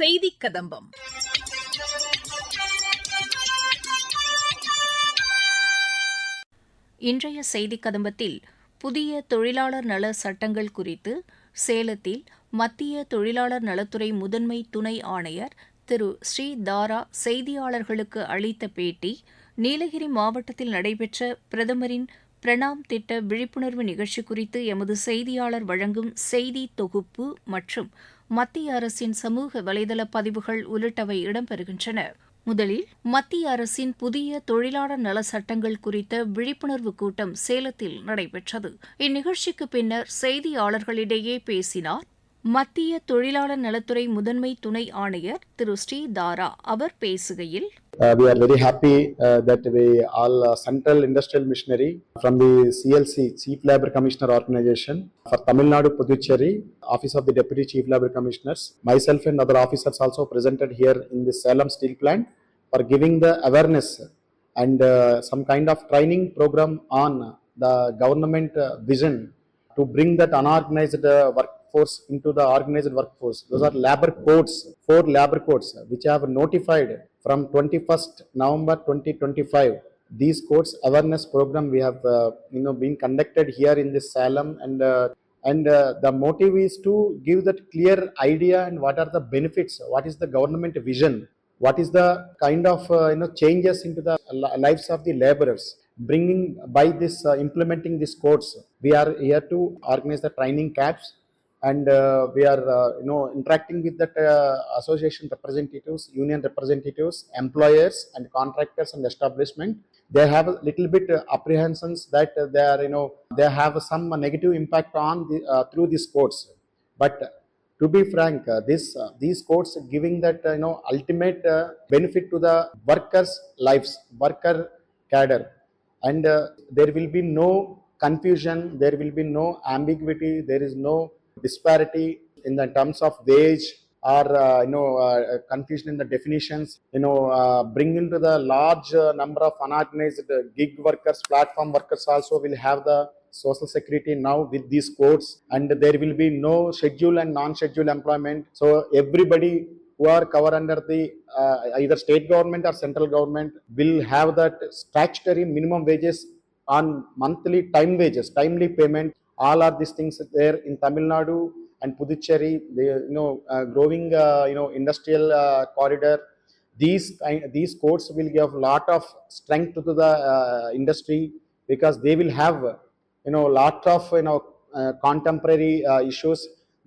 செய்தி கதம்பம். இன்றைய செய்தி கதம்பத்தில் புதிய தொழிலாளர் நல சட்டங்கள் குறித்து சேலத்தில் மத்திய தொழிலாளர் நலத்துறை முதன்மை துணை ஆணையர் திரு ஸ்ரீ தாரா செய்தியாளர்களுக்கு அளித்த பேட்டி நீலகிரி மாவட்டத்தில் நடைபெற்ற பிரதமரின் பிரணாம் திட்ட விழிப்புணர்வு நிகழ்ச்சி குறித்து எமது செய்தியாளர் வழங்கும் செய்தி தொகுப்பு மற்றும் மத்திய அரசின் சமூக வலைதள பதிவுகள் உள்ளிட்டவை இடம்பெறுகின்றன. முதலில் மத்திய அரசின் புதிய தொழிலாளர் நல சட்டங்கள் குறித்த விழிப்புணர்வு கூட்டம் சேலத்தில் நடைபெற்றது. இந்நிகழ்ச்சிக்கு பின்னர் செய்தியாளர்களிடையே பேசினார் மத்திய தொழிலாளர் நலத்துறை முதன்மை துணை ஆணையர் திரு ஸ்ரீ தாரா அவர் பேசுகையில் Uh, we are very happy uh, that we all uh, Central Industrial Missionary from the CLC Chief Labor Commissioner Organization for Tamil Nadu Puducherry Office of the Deputy Chief Labor Commissioners myself and other officers also presented here in the Salem Steel Plant for giving the awareness and uh, some kind of training program on the government uh, vision to bring that unorganized uh, workforce into the organized workforce. Those are labor codes, four labor codes, which have notified from 21st November 2025. These codes awareness program we have, uh, you know, been conducted here in this Salem and uh, and uh, the motive is to give that clear idea and what are the benefits, what is the government vision, what is the kind of uh, you know changes into the lives of the laborers bringing by this uh, implementing these codes we are here to organize the training camps and uh, we are uh, you know interacting with that uh, association representatives union representatives employers and contractors and establishment. They have a little bit apprehensions that they are you know they have some negative impact on the through these courts. But to be frank uh, this uh, these codes giving that uh, you know ultimate uh, benefit to the workers lives worker cadre. And uh, there will be no confusion there will be no ambiguity there is no disparity in the terms of wage or uh, you know uh, confusion in the definitions you know uh, bring into the large uh, number of unorganized uh, gig workers platform workers also will have the social security now with these codes. And there will be no schedule and non-schedule employment. So everybody who are covered under the uh, either state government or central government will have that statutory minimum wages on monthly time wages timely payment all are these things there in tamil nadu and puducherry they you know uh, growing uh, you know industrial uh, corridor. These these codes will give a lot of strength to the uh, industry because they will have you know lot of you know uh, contemporary uh, issues.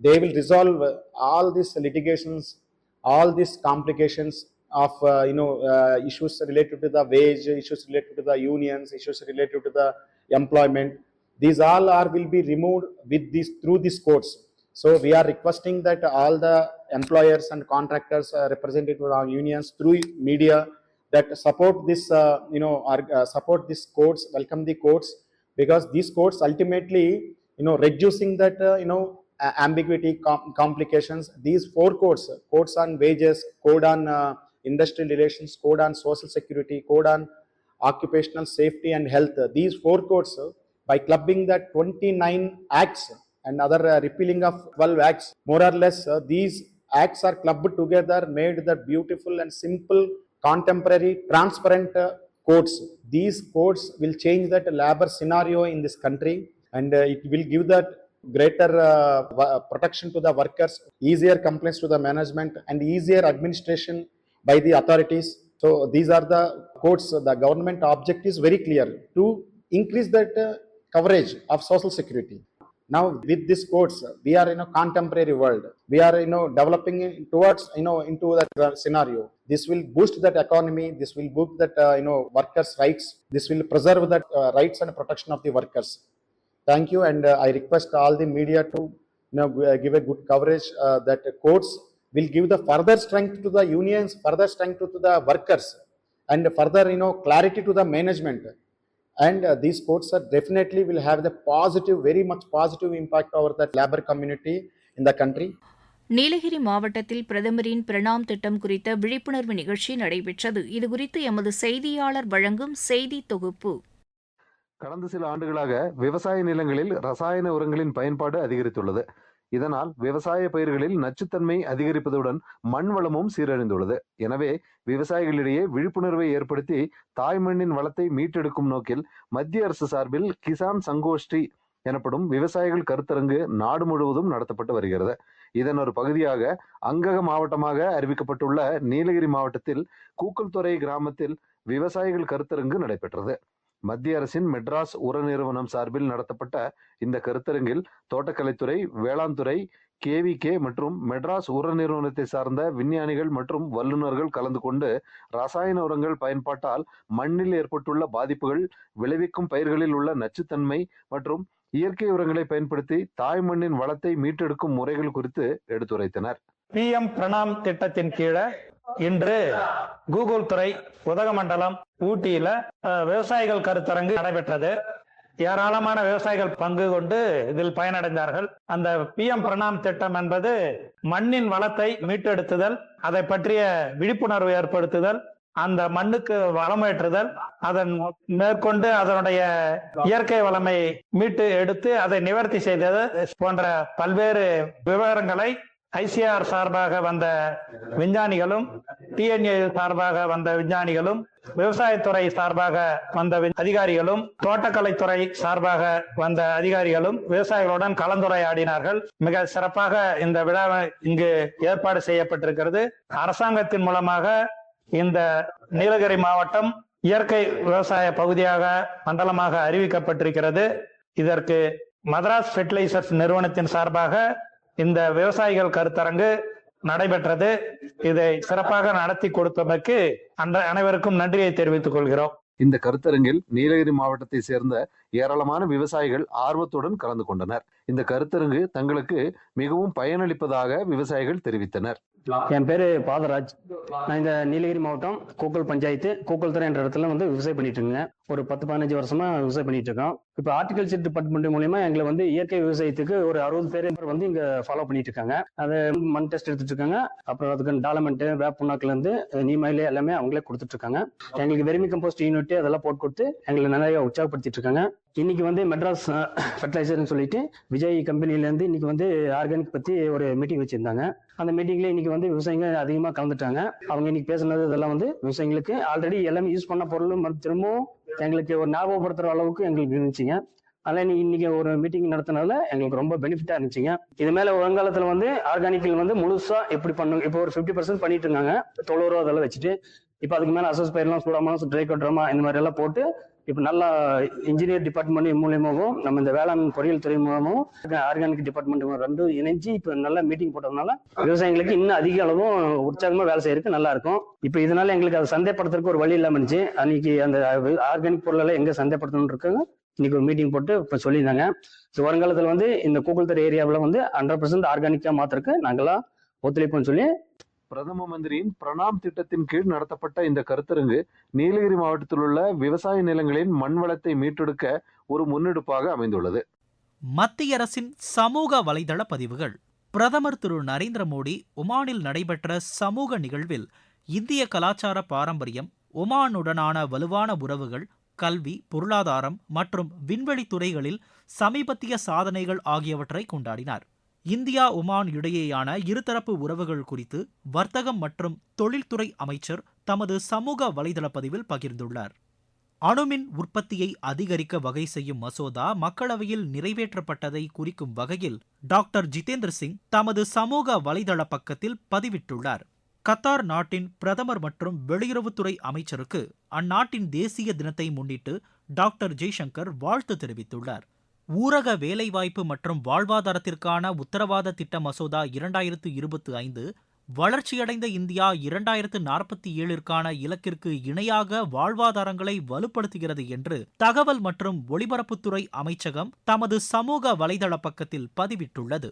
They will resolve all these litigations all these complications of uh, you know uh, issues related to the wage issues related to the unions issues related to the employment these all are will be removed with this through these courts. So we are requesting that all the employers and contractors uh, represented with our unions through media that support this uh, you know are, uh, support these courts welcome the courts because these courts ultimately you know reducing that uh, you know ambiguity com- complications. These four codes codes on wages code on uh, industrial relations code on social security code on occupational safety and health these four codes by clubbing that 29 acts and other uh, repealing of 12 acts. More or less uh, these acts are clubbed together made the beautiful and simple contemporary transparent uh, codes these codes will change that labor scenario in this country and uh, it will give that greater uh, wa- protection to the workers easier complaints to the management and easier administration by the authorities. So these are the codes the government object is very clear. To increase that uh, coverage of social security. Now with these codes we are in a contemporary world. We are you know developing towards you know into that uh, scenario. This will boost that economy. This will boost that uh, you know workers rights. This will preserve that uh, rights and protection of the workers. Thank you and uh, i request all the media to you know give a good coverage uh, that courts will give the further strength to the unions further strength to the workers and further you know clarity to the management and uh, these courts are definitely will have the positive very much positive impact over that labor community in the country. Nilgiri மாவட்டத்தில் பிரதமரின் பிரணாம் திட்டம் குறித்த விழிப்புணர்வு நிகழ்ச்சி நடைபெற்றது. இதுகுறித்து எமது செய்தியாளர் வழங்கும் செய்தி தொகுப்பு. கடந்த சில ஆண்டுகளாக விவசாய நிலங்களில் ரசாயன உரங்களின் பயன்பாடு அதிகரித்துள்ளது. இதனால் விவசாய பயிர்களில் நச்சுத்தன்மை அதிகரிப்பதுடன் மண் வளமும் சீரழிந்துள்ளது. எனவே விவசாயிகளிடையே விழிப்புணர்வை ஏற்படுத்தி தாய்மண்ணின் வளத்தை மீட்டெடுக்கும் நோக்கில் மத்திய அரசு சார்பில் கிசான் சங்கோஷ்டி எனப்படும் விவசாயிகள் கருத்தரங்கு நாடு முழுவதும் நடத்தப்பட்டு வருகிறது. இதன் ஒரு பகுதியாக அங்கக மாவட்டமாக அறிவிக்கப்பட்டுள்ள நீலகிரி மாவட்டத்தில் கூக்கல்துறை கிராமத்தில் விவசாயிகள் கருத்தரங்கு நடைபெற்றது. மத்திய அரசின் மெட்ராஸ் உர நிறுவனம் சார்பில் நடத்தப்பட்ட இந்த கருத்தரங்கில் தோட்டக்கலைத்துறை வேளாண் துறை கேவிகே மற்றும் மெட்ராஸ் உர நிறுவனத்தை சார்ந்த விஞ்ஞானிகள் மற்றும் வல்லுநர்கள் கலந்து கொண்டு ரசாயன உரங்கள் பயன்பாட்டால் மண்ணில் ஏற்பட்டுள்ள பாதிப்புகள் விளைவிக்கும் பயிர்களில் உள்ள நச்சுத்தன்மை மற்றும் இயற்கை உரங்களை பயன்படுத்தி தாய் மண்ணின் வளத்தை மீட்டெடுக்கும் முறைகள் குறித்து எடுத்துரைத்தனர். பி எம் பிரணாம் திட்டத்தின் கீழே இன்று கூகுள் துறை உதகமண்டலம் ஊட்டியில விவசாயிகள் கருத்தரங்கு நடைபெற்றது. ஏராளமான விவசாயிகள் பங்கு கொண்டு இதில் பயனடைந்தார்கள். அந்த பி எம் பிரணாம் திட்டம் என்பது மண்ணின் வளத்தை மீட்டெடுத்துதல் அதை பற்றிய விழிப்புணர்வு ஏற்படுத்துதல் அந்த மண்ணுக்கு வளமேற்றுதல் அதன் மேற்கொண்டு அதனுடைய இயற்கை வளமை மீட்டு எடுத்து அதை நிவர்த்தி செய்தது போன்ற பல்வேறு விவரங்களை ஐசிஆர் சார்பாக வந்த விஞ்ஞானிகளும் டிஎன்ஏ சார்பாக வந்த விஞ்ஞானிகளும் விவசாயத்துறை சார்பாக வந்த அதிகாரிகளும் தோட்டக்கலைத்துறை சார்பாக வந்த அதிகாரிகளும் விவசாயிகளுடன் கலந்துரையாடினார்கள். மிக சிறப்பாக இந்த விழா இங்கு ஏற்பாடு செய்யப்பட்டிருக்கிறது. அரசாங்கத்தின் மூலமாக இந்த நீலகிரி மாவட்டம் இயற்கை விவசாய பகுதியாக மண்டலமாக அறிவிக்கப்பட்டிருக்கிறது. இதற்கு மதராஸ் ஃபெர்டிலைசர்ஸ் நிறுவனத்தின் சார்பாக இந்த விவசாயிகள் கருத்தரங்கு நடைபெற்றது. இதை சிறப்பாக நடத்தி கொடுத்தமைக்கு அன்ற அனைவருக்கும் நன்றியை தெரிவித்துக் கொள்கிறோம். இந்த கருத்தரங்கில் நீலகிரி மாவட்டத்தை சேர்ந்த ஏராளமான விவசாயிகள் ஆர்வத்துடன் கலந்து கொண்டனர். இந்த கருத்தரங்கு தங்களுக்கு மிகவும் பயனளிப்பதாக விவசாயிகள் தெரிவித்தனர். என் பேரு பாதராஜ். நான் இந்த நீலகிரி மாவட்டம் கூக்கல் பஞ்சாயத்து கூக்கல்துறை என்ற இடத்துல வந்து விவசாயம் பண்ணிட்டு இருக்கேங்க. ஒரு பத்து பதினஞ்சு வருஷமா விவசாயம் பண்ணிட்டு இருக்கோம். இப்போ ஹார்டிகல்ச்சர் டிபார்ட்மெண்ட் மூலியமா எங்களை வந்து இயற்கை விவசாயத்துக்கு ஒரு அறுபது பேர் வந்து இங்க ஃபாலோ பண்ணிட்டு இருக்காங்க. அது மண் டெஸ்ட் எடுத்துட்டு இருக்காங்க. அப்புறம் அதுக்கு டாலமெண்ட் வேப்புண்ணாக்குல இருந்து நீமாயில எல்லாமே அவங்களே கொடுத்துட்டு இருக்காங்க. எங்களுக்கு வெறுமி கம்போஸ்ட் யூனிட் அதெல்லாம் போட்டு கொடுத்து எங்களை நிறைய உற்சாகப்படுத்திட்டு இருக்காங்க. இன்னைக்கு வந்து மெட்ராஸ் ஃபர்டிலைசர்னு சொல்லிட்டு விஜய் கம்பெனில இருந்து இன்னைக்கு வந்து ஆர்கானிக் பத்தி ஒரு மீட்டிங் வச்சிருந்தாங்க. அந்த மீட்டிங்ல இன்னைக்கு வந்து விவசாயிங்க அதிகமா கலந்துட்டாங்க. அவங்க இன்னைக்கு பேசுனது இதெல்லாம் வந்து விவசாயிங்களுக்கு ஆல்ரெடி எல்லாமே யூஸ் பண்ண பொருளும் திரும்பவும் எங்களுக்கு ஒரு ஞாபகப்படுத்துற அளவுக்கு எங்களுக்கு இருந்துச்சுங்க. அதனால இன்னைக்கு- இன்னைக்கு ஒரு மீட்டிங் நடத்தினால எங்களுக்கு ரொம்ப பெனிஃபிட்டா இருந்துச்சுங்க. இது மேல வருங்காலத்துல வந்து ஆர்கானிக்கில் வந்து முழுசா எப்படி பண்ணுங்க இப்போ ஒரு ஃபிஃப்டி பர்சன்ட் பண்ணிட்டு இருக்காங்க தொழுவரோ அதெல்லாம் வச்சுட்டு இப்போ அதுக்கு மேல அசஸ் பயிரெல்லாம் சூடாமலும் ட்ரை கட்டுறோமா இந்த மாதிரி எல்லாம் போட்டு இப்போ நல்லா இன்ஜினியர் டிபார்ட்மெண்ட் மூலியமாகவும் நம்ம இந்த வேளாண் பொறியியல் துறை மூலமாகவும் ஆர்கானிக் டிபார்ட்மெண்ட் ரெண்டும் இணைஞ்சு இப்போ நல்லா மீட்டிங் போட்டதுனால விவசாயிகளுக்கு இன்னும் அதிக அளவும் உற்சாகமாக வேலை செய்யறதுக்கு நல்லா இருக்கும். இப்போ இதனால எங்களுக்கு அதை சந்தைப்படுத்துறதுக்கு ஒரு வழி இல்லாமல் இருந்துச்சு. அன்னைக்கு அந்த ஆர்கானிக் பொருளெல்லாம் எங்கே சந்தைப்படுத்தணும் இருக்காங்க இன்னைக்கு ஒரு மீட்டிங் போட்டு இப்போ சொல்லியிருந்தாங்க. ஸோ வருங்காலத்தில் வந்து இந்த கூகுள்தர் ஏரியாவில் வந்து ஹண்ட்ரட் பர்சன்ட் ஆர்கானிக்காக மாத்திரக்கு நாங்களாம் ஒத்துழைப்போம்னு சொல்லி பிரதம மந்திரியின் பிரணாம் திட்டத்தின் கீழ் நடத்தப்பட்ட இந்த கருத்தரங்கு நீலகிரி மாவட்டத்தில் உள்ள விவசாய நிலங்களின் மண் வளத்தை மீட்டெடுக்க ஒரு முன்னெடுப்பாக அமைந்துள்ளது. மத்திய அரசின் சமூக வலைதள பதிவுகள். பிரதமர் திரு நரேந்திர மோடி ஒமானில் நடைபெற்ற சமூக நிகழ்வில் இந்திய கலாச்சார பாரம்பரியம் ஒமானுடனான வலுவான உறவுகள் கல்வி பொருளாதாரம் மற்றும் விண்வெளி துறைகளில் சமீபத்திய சாதனைகள் ஆகியவற்றை கொண்டாடினார். இந்தியா ஒமான் இடையேயான இருதரப்பு உறவுகள் குறித்து வர்த்தகம் மற்றும் தொழில்துறை அமைச்சர் தமது சமூக வலைதள பதிவில் பகிர்ந்துள்ளார். அணுமின் உற்பத்தியை அதிகரிக்க வகை செய்யும் மசோதா மக்களவையில் நிறைவேற்றப்பட்டதை குறிக்கும் வகையில் டாக்டர் ஜிதேந்திர சிங் தமது சமூக வலைதள பக்கத்தில் பதிவிட்டுள்ளார். கத்தார் நாட்டின் பிரதமர் மற்றும் வெளியுறவுத்துறை அமைச்சருக்கு அந்நாட்டின் தேசிய தினத்தை முன்னிட்டு டாக்டர் ஜெய்சங்கர் வாழ்த்து தெரிவித்துள்ளார். ஊரக வேலைவாய்ப்பு மற்றும் வாழ்வாதாரத்திற்கான உத்தரவாத திட்ட மசோதா இரண்டாயிரத்து இருபத்து ஐந்து வளர்ச்சியடைந்த இந்தியா இரண்டாயிரத்து நாற்பத்தி ஏழிற்கான இலக்கிற்கு இணையாக வாழ்வாதாரங்களை வலுப்படுத்துகிறது என்று தகவல் மற்றும் ஒலிபரப்புத்துறை அமைச்சகம் தமது சமூக வலைதள பக்கத்தில் பதிவிட்டுள்ளது.